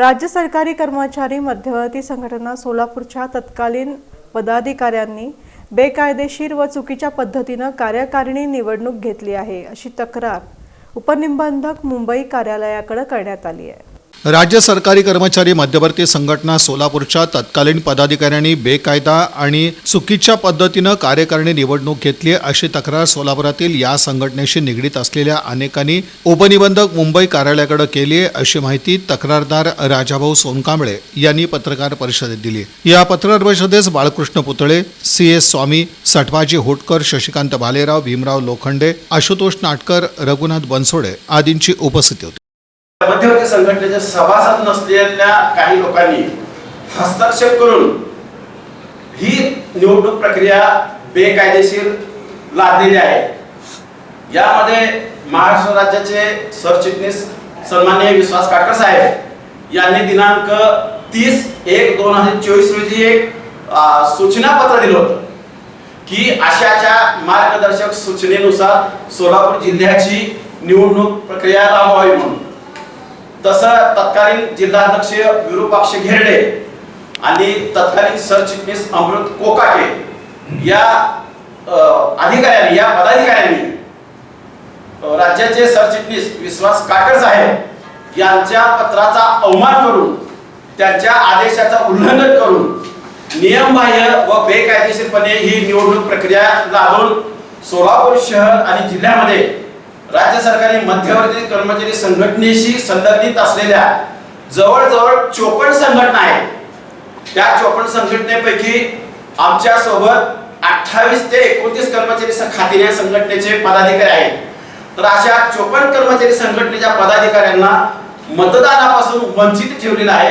राज्य सरकारी कर्मचारी मध्यवर्ती संघटना सोलापूरच्या तत्कालीन पदाधिकाऱ्यांनी बेकायदेशीर व चुकीच्या पद्धतीनं कार्यकारिणी निवडणूक घेतली आहे अशी तक्रार उपनिबंधक मुंबई कार्यालयाकडे करण्यात आली आहे. राज्य सरकारी कर्मचारी मध्यवर्ती संघटना सोलापूरच्या तत्कालीन पदाधिकाऱ्यांनी बेकायदा आणि चुकीच्या पद्धतीनं कार्यकारिणी निवडणूक घेतली अशी तक्रार सोलापुरातील या संघटनेशी निगडीत असलेल्या अनेकांनी उपनिबंधक मुंबई कार्यालयाकडे केली आहे अशी माहिती तक्रारदार राजाभाऊ सोनकांबळे यांनी पत्रकार परिषदेत दिली या पत्रकार परिषदेस बाळकृष्ण पुतळे सी एस स्वामी सटवाजी होटकर शशिकांत भालेराव भीमराव लोखंडे आशुतोष नाटकर रघुनाथ बनसोडे आदींची उपस्थिती होती. मध्यवर्ती संघटनेचे सभासद नसलेल्या काही लोकांनी हस्तक्षेप करून ही निवडणूक प्रक्रिया बेकायदेशीर लादलेली आहे. यामध्ये महाराष्ट्र राज्याचे सरचिटणीस सन्माननीय विश्वास काटकर साहेब यांनी दिनांक तीस एक दोन हजार चोवीस रोजी एक सूचनापत्र दिलं होतं की अशाच्या मार्गदर्शक सूचनेनुसार सोलापूर जिल्ह्याची निवडणूक प्रक्रिया राबवावी म्हणून. तसं तत्कालीन जिल्हाध्यक्ष विरूपाक्ष घेरडे आणि तत्कालीन सरचिटणीस अमृत कोकाटे या अधिकाऱ्यांनी या पदाधिकाऱ्यांनी राज्याचे सरचिटणीस विश्वास काकर साहेब यांच्या पत्राचा अवमान करून त्यांच्या आदेशाचा उल्लंघन करून नियमबाह्य व बेकायदेशीरपणे ही निवडणूक प्रक्रिया लादून सोलापूर शहर आणि जिल्ह्यामध्ये राज्य सरकारने मध्यवर्ती कर्मचारी संघटनेशी संदर्भित असलेल्या जवळजवळ चोपन्न संघटना आहेत. त्या चोपन्न संघटनेपैकी आमच्यासोबत अठ्ठावीस ते एकोणतीस कर्मचारी खातीने या संघटनेचे पदाधिकारी आहेत. तर अशा चोपन्न कर्मचारी संघटनेच्या पदाधिकाऱ्यांना मतदानापासून वंचित ठेवलेलं आहे.